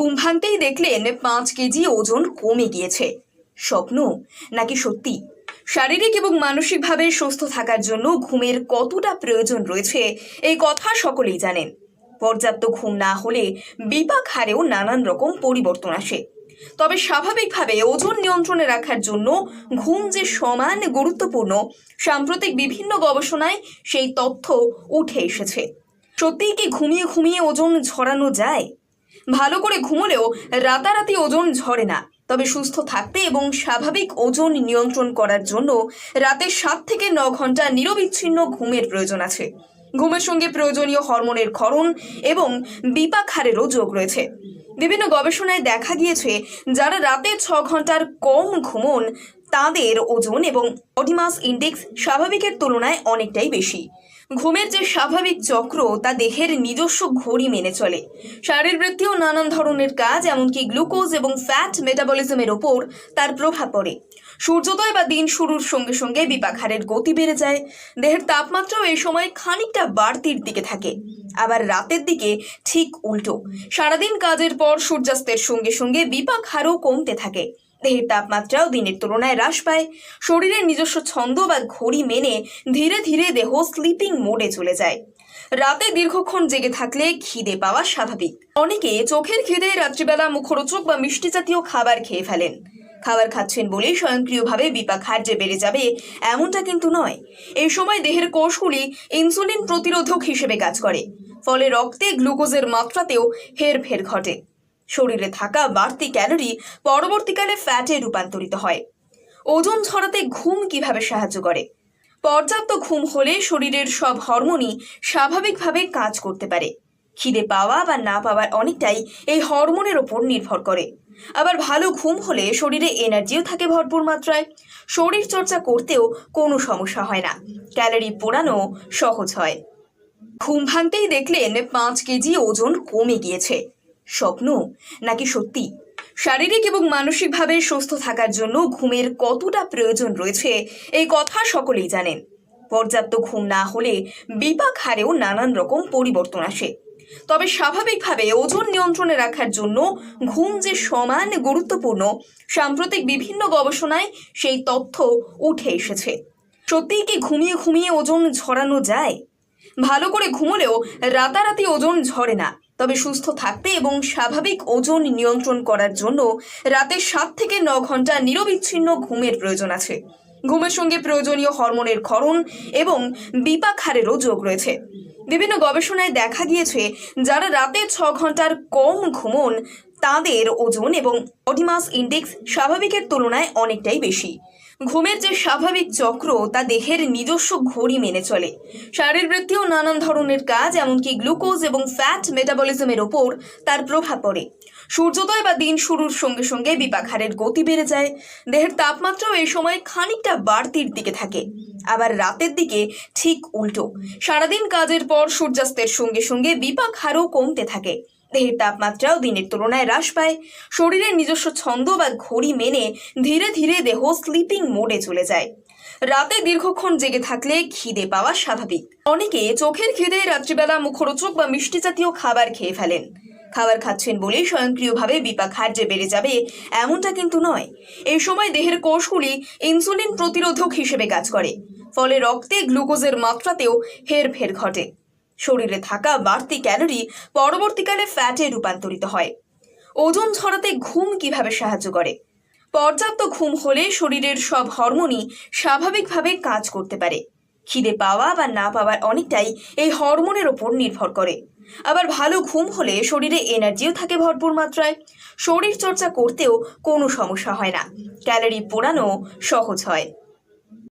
ঘুম ভাঙতেই দেখলেন পাঁচ কেজি ওজন কমে গিয়েছে। স্বপ্ন নাকি সত্যি? শারীরিক এবং মানসিকভাবে সুস্থ থাকার জন্য ঘুমের কতটা প্রয়োজন রয়েছে, এই কথা সকলেই জানেন। পর্যাপ্ত ঘুম না হলে বিপাক হারেও নানান রকম পরিবর্তন আসে। তবে স্বাভাবিকভাবে ওজন নিয়ন্ত্রণে রাখার জন্য ঘুম যে সমান গুরুত্বপূর্ণ, সাম্প্রতিক বিভিন্ন গবেষণায় সেই তথ্য উঠে এসেছে। সত্যিই কি ঘুমিয়ে ঘুমিয়ে ওজন ঝরানো যায়? ভালো করে ঘুমলেও রাতারাতি ওজন ঝরে না। তবে সুস্থ থাকতে এবং স্বাভাবিক ওজন নিয়ন্ত্রণ করার জন্য রাতে সাত থেকে ন ঘণ্টা নিরবিচ্ছিন্ন ঘুমের প্রয়োজন আছে। ঘুমের সঙ্গে প্রয়োজনীয় হরমোনের ক্ষরণ এবং বিপাক হারেরও যোগ রয়েছে। বিভিন্ন গবেষণায় দেখা গিয়েছে, যারা রাতে ছ ঘণ্টার কম ঘুমন, তাদের ওজন এবং অডিমাস ইন্ডেক্স স্বাভাবিকের তুলনায় অনেকটাই বেশি। ঘুমের যে স্বাভাবিক চক্র, তা দেহের নিজস্ব ঘড়ি মেনে চলে। শারীরবৃত্তীয় নানান ধরনের কাজ, এমনকি গ্লুকোজ এবং ফ্যাট মেটাবলিজমের ওপর তার প্রভাব পড়ে। সূর্যোদয় বা দিন শুরুর সঙ্গে সঙ্গে বিপাকহারের গতি বেড়ে যায়। দেহের তাপমাত্রাও এই সময় খানিকটা বাড়তির দিকে থাকে। আবার রাতের দিকে ঠিক উল্টো। সারাদিন কাজের পর সূর্যাস্তের সঙ্গে সঙ্গে বিপাক হারও কমতে থাকে। দেহের তাপমাত্রাও দিনের তুলনায় হ্রাস পায়। শরীরের নিজস্ব ছন্দ বা ঘড়ি মেনে ধীরে ধীরে দেহ স্লিপিং মোডে চলে যায়। রাতে দীর্ঘক্ষণ জেগে থাকলে খিদে পাওয়া স্বাভাবিক। অনেকে চোখের খিদে, রাত্রিবেলা মুখরোচক বা মিষ্টি জাতীয় খাবার খেয়ে ফেলেন। খাবার খাচ্ছেন বলেই স্বয়ংক্রিয়ভাবে বিপাক হার যে বেড়ে যাবে এমনটা কিন্তু নয়। এই সময় দেহের কোষগুলি ইনসুলিন প্রতিরোধক হিসেবে কাজ করে। ফলে রক্তে গ্লুকোজের মাত্রাতেও হেরফের ঘটে। শরীরে থাকা বাড়তি ক্যালোরি পরবর্তীকালে ফ্যাটে রূপান্তরিত হয়। ওজন ঝরাতে ঘুম কীভাবে সাহায্য করে? পর্যাপ্ত ঘুম হলে শরীরের সব হরমোনই স্বাভাবিকভাবে কাজ করতে পারে। খিদে পাওয়া বা না পাওয়ার অনেকটাই এই হরমোনের ওপর নির্ভর করে। আবার ভালো ঘুম হলে শরীরে এনার্জিও থাকে ভরপুর মাত্রায়। শরীর চর্চা করতেও কোনো সমস্যা হয় না। ক্যালোরি পোড়ানো সহজ হয়। ঘুম ভাঙতেই দেখলেন পাঁচ কেজি ওজন কমে গিয়েছে। স্বপ্ন নাকি সত্যি? শারীরিক এবং মানসিকভাবে সুস্থ থাকার জন্য ঘুমের কতটা প্রয়োজন রয়েছে, এই কথা সকলেই জানেন। পর্যাপ্ত ঘুম না হলে বিপাক হারেও নানান রকম পরিবর্তন আসে। তবে স্বাভাবিকভাবে ওজন নিয়ন্ত্রণে রাখার জন্য ঘুম যে সমান গুরুত্বপূর্ণ, সাম্প্রতিক বিভিন্ন গবেষণায় সেই তথ্য উঠে এসেছে। সত্যিই কি ঘুমিয়ে ঘুমিয়ে ওজন ঝরানো যায়? ভালো করে ঘুমলেও রাতারাতি ওজন ঝরে না। তবে সুস্থ থাকতে এবং স্বাভাবিক ওজন নিয়ন্ত্রণ করার জন্য রাতে সাত থেকে ন ঘণ্টা নিরবিচ্ছিন্ন ঘুমের প্রয়োজন আছে। ঘুমের সঙ্গে প্রয়োজনীয় হরমোনের ক্ষরণ এবং বিপাক হারেরও যোগ রয়েছে। বিভিন্ন গবেষণায় দেখা গিয়েছে, যারা রাতে ছ ঘণ্টার কম ঘুমন, তাদের ওজন এবং অডিমাস ইন্ডেক্স স্বাভাবিকের তুলনায় অনেকটাই বেশি। ঘুমের যে স্বাভাবিক চক্র, তা দেহের নিজস্ব ঘড়ি মেনে চলে। শারীরবৃত্তীয় নানান ধরনের কাজ, এমনকি গ্লুকোজ এবং ফ্যাট মেটাবলিজমের ওপর তার প্রভাব পড়ে। সূর্যোদয় বা দিন শুরুর সঙ্গে সঙ্গে বিপাকহারের গতি বেড়ে যায়। দেহের তাপমাত্রাও এই সময় খানিকটা বাড়তির দিকে থাকে। আবার রাতের দিকে ঠিক উল্টো। সারাদিন কাজের পর সূর্যাস্তের সঙ্গে সঙ্গে বিপাক হারও কমতে থাকে। দেহের তাপমাত্রাও দিনের তুলনায় হ্রাস পায়। শরীরের নিজস্ব ছন্দ বা ঘড়ি মেনে ধীরে ধীরে দেহ স্লিপিং মোডে চলে যায়। রাতে দীর্ঘক্ষণ জেগে থাকলে খিদে পাওয়া স্বাভাবিক। অনেকে চোখের খিদে, রাত্রিবেলা মুখরোচক বা মিষ্টি জাতীয় খাবার খেয়ে ফেলেন। খাবার খাচ্ছেন বলেই স্বয়ংক্রিয়ভাবে বিপাক হার যে বেড়ে যাবে এমনটা কিন্তু নয়। এই সময় দেহের কোষগুলি ইনসুলিন প্রতিরোধক হিসেবে কাজ করে। ফলে রক্তে গ্লুকোজের মাত্রাতেও হেরফের ঘটে। শরীরে থাকা বাড়তি ক্যালোরি পরবর্তীকালে ফ্যাটে রূপান্তরিত হয়। ওজন ঝরাতে ঘুম কীভাবে সাহায্য করে? পর্যাপ্ত ঘুম হলে শরীরের সব হরমোনই স্বাভাবিকভাবে কাজ করতে পারে। খিদে পাওয়া বা না পাওয়ার অনেকটাই এই হরমোনের ওপর নির্ভর করে। আবার ভালো ঘুম হলে শরীরে এনার্জিও থাকে ভরপুর মাত্রায়। শরীর চর্চা করতেও কোনো সমস্যা হয় না। ক্যালোরি পোড়ানো সহজ হয়।